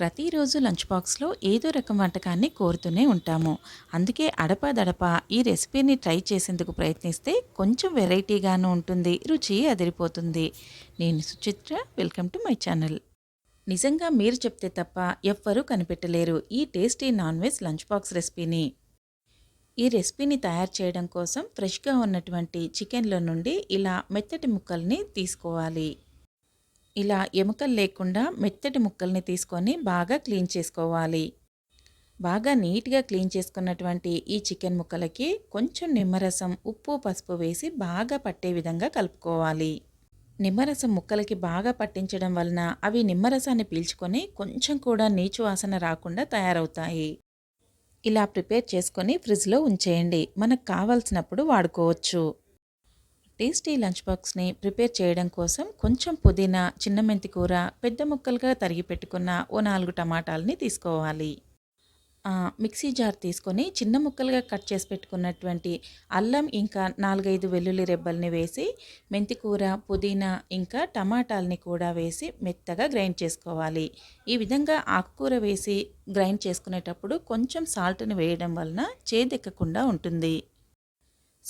ప్రతిరోజు లంచ్ బాక్స్లో ఏదో రకం వంటకాన్ని కోరుతూనే ఉంటాము. అందుకే అడపాదడప ఈ రెసిపీని ట్రై చేసేందుకు ప్రయత్నిస్తే కొంచెం వెరైటీగాను ఉంటుంది రుచి అదిరిపోతుంది. నేను Suchitra welcome to my channel. నిజంగా మీరు చెప్తే తప్ప ఎవ్వరూ కనిపెట్టలేరు ఈ tasty non veg lunch box రెసిపీని. ఈ రెసిపీని తయారు చేయడం కోసం ఫ్రెష్గా ఉన్నటువంటి చికెన్లో నుండి ఇలా మెత్తటి ముక్కల్ని తీసుకోవాలి. ఇలా ఎముకలు లేకుండా మెత్తటి ముక్కల్ని తీసుకొని బాగా క్లీన్ చేసుకోవాలి. బాగా నీట్గా క్లీన్ చేసుకున్నటువంటి ఈ చికెన్ ముక్కలకి కొంచెం నిమ్మరసం ఉప్పు పసుపు వేసి బాగా పట్టే విధంగా కలుపుకోవాలి. నిమ్మరసం ముక్కలకి బాగా పట్టించడం వలన అవి నిమ్మరసాన్ని పీల్చుకొని కొంచెం కూడా నీచు వాసన రాకుండా తయారవుతాయి. ఇలా ప్రిపేర్ చేసుకొని ఫ్రిడ్జ్లో ఉంచేయండి. మనకు కావాల్సినప్పుడు వాడుకోవచ్చు. టేస్టీ లంచ్ బాక్స్ని ప్రిపేర్ చేయడం కోసం కొంచెం పుదీనా చిన్న మెంతి కూర పెద్ద ముక్కలుగా తరిగి పెట్టుకున్న ఓ నాలుగు టమాటాలని తీసుకోవాలి. మిక్సీ జార్ తీసుకొని చిన్న ముక్కలుగా కట్ చేసి పెట్టుకున్నటువంటి అల్లం ఇంకా నాలుగైదు వెల్లుల్లి రెబ్బల్ని వేసి మెంతి కూర పుదీనా ఇంకా టమాటాలని కూడా వేసి మెత్తగా గ్రైండ్ చేసుకోవాలి. ఈ విధంగా ఆకుకూర వేసి గ్రైండ్ చేసుకునేటప్పుడు కొంచెం సాల్ట్ని వేయడం వలన చేదెక్కకుండా ఉంటుంది.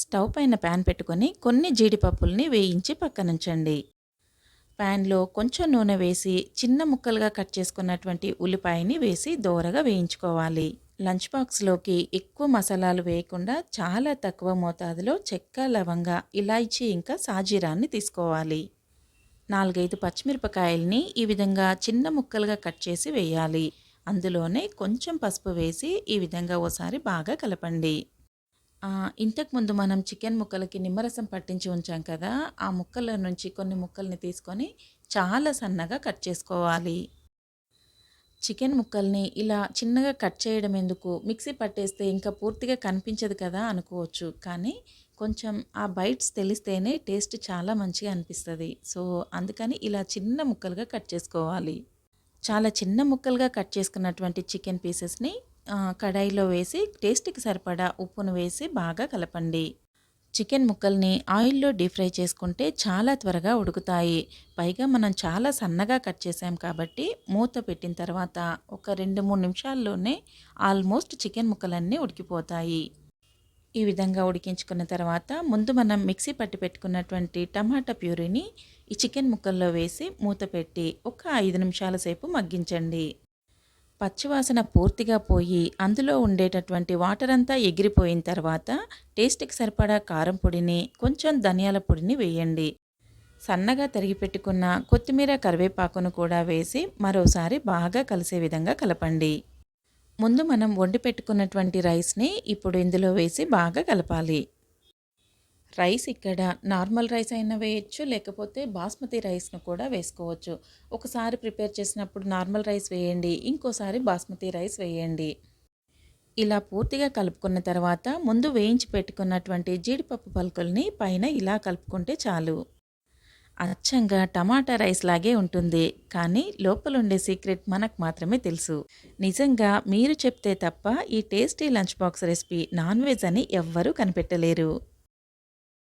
స్టవ్ పైన ప్యాన్ పెట్టుకొని కొన్ని జీడిపప్పుల్ని వేయించి పక్కనుంచండి. ప్యాన్లో కొంచెం నూనె వేసి చిన్న ముక్కలుగా కట్ చేసుకున్నటువంటి ఉల్లిపాయని వేసి దోరగా వేయించుకోవాలి. లంచ్ బాక్స్లోకి ఎక్కువ మసాలాలు వేయకుండా చాలా తక్కువ మోతాదులో చెక్క లవంగ ఇలాచీ ఇంకా సాజీరాన్ని తీసుకోవాలి. నాలుగైదు పచ్చిమిరపకాయల్ని ఈ విధంగా చిన్న ముక్కలుగా కట్ చేసి వేయాలి. అందులోనే కొంచెం పసుపు వేసి ఈ విధంగా ఓసారి బాగా కలపండి. ఇంతకుముందు మనం చికెన్ ముక్కలకి నిమ్మరసం పట్టించి ఉంచాం కదా ఆ ముక్కల నుంచి కొన్ని ముక్కల్ని తీసుకొని చాలా సన్నగా కట్ చేసుకోవాలి. చికెన్ ముక్కల్ని ఇలా చిన్నగా కట్ చేయడం ఎందుకు? మిక్సీ పట్టేస్తే ఇంకా పూర్తిగా కనిపించదు కదా అనుకోవచ్చు కానీ కొంచెం ఆ బైట్స్ తెలిస్తేనే టేస్ట్ చాలా మంచిగా అనిపిస్తుంది. సో అందుకని ఇలా చిన్న ముక్కలుగా కట్ చేసుకోవాలి. చాలా చిన్న ముక్కలుగా కట్ చేసుకున్నటువంటి చికెన్ పీసెస్ని కడాయిలో వేసి టేస్ట్కి సరిపడా ఉప్పును వేసి బాగా కలపండి. చికెన్ ముక్కల్ని ఆయిల్లో డీప్ ఫ్రై చేసుకుంటే చాలా త్వరగా ఉడుకుతాయి. పైగా మనం చాలా సన్నగా కట్ చేసాం కాబట్టి మూత పెట్టిన తర్వాత ఒక రెండు మూడు నిమిషాల్లోనే ఆల్మోస్ట్ చికెన్ ముక్కలన్నీ ఉడికిపోతాయి. ఈ విధంగా ఉడికించుకున్న తర్వాత ముందు మనం మిక్సీ పట్టి పెట్టుకున్నటువంటి టమాటా ప్యూరీని ఈ చికెన్ ముక్కల్లో వేసి మూత పెట్టి ఒక ఐదు నిమిషాల సేపు మగ్గించండి. పచ్చివాసన పూర్తిగా పోయి అందులో ఉండేటటువంటి వాటర్ అంతా ఎగిరిపోయిన తర్వాత టేస్ట్కి సరిపడా కారం పొడిని కొంచెం ధనియాల పొడిని వేయండి. సన్నగా తరిగి పెట్టుకున్న కొత్తిమీర కరివేపాకును కూడా వేసి మరోసారి బాగా కలిసే విధంగా కలపండి. ముందు మనం వండి పెట్టుకున్నటువంటి రైస్ని ఇప్పుడు ఇందులో వేసి బాగా కలపాలి. రైస్ ఇక్కడ నార్మల్ రైస్ అయినా వేయచ్చు లేకపోతే బాస్మతి రైస్ను కూడా వేసుకోవచ్చు. ఒకసారి ప్రిపేర్ చేసినప్పుడు నార్మల్ రైస్ వేయండి ఇంకోసారి బాస్మతి రైస్ వేయండి. ఇలా పూర్తిగా కలుపుకున్న తర్వాత ముందు వేయించి పెట్టుకున్నటువంటి జీడిపప్పు పలుకుల్ని పైన ఇలా కలుపుకుంటే చాలు. అచ్చంగా టమాటా రైస్ లాగే ఉంటుంది కానీ లోపల ఉండే సీక్రెట్ మనకు మాత్రమే తెలుసు. నిజంగా మీరు చెప్తే తప్ప ఈ tasty lunch box recipe non veg అని ఎవ్వరూ కనిపెట్టలేరు.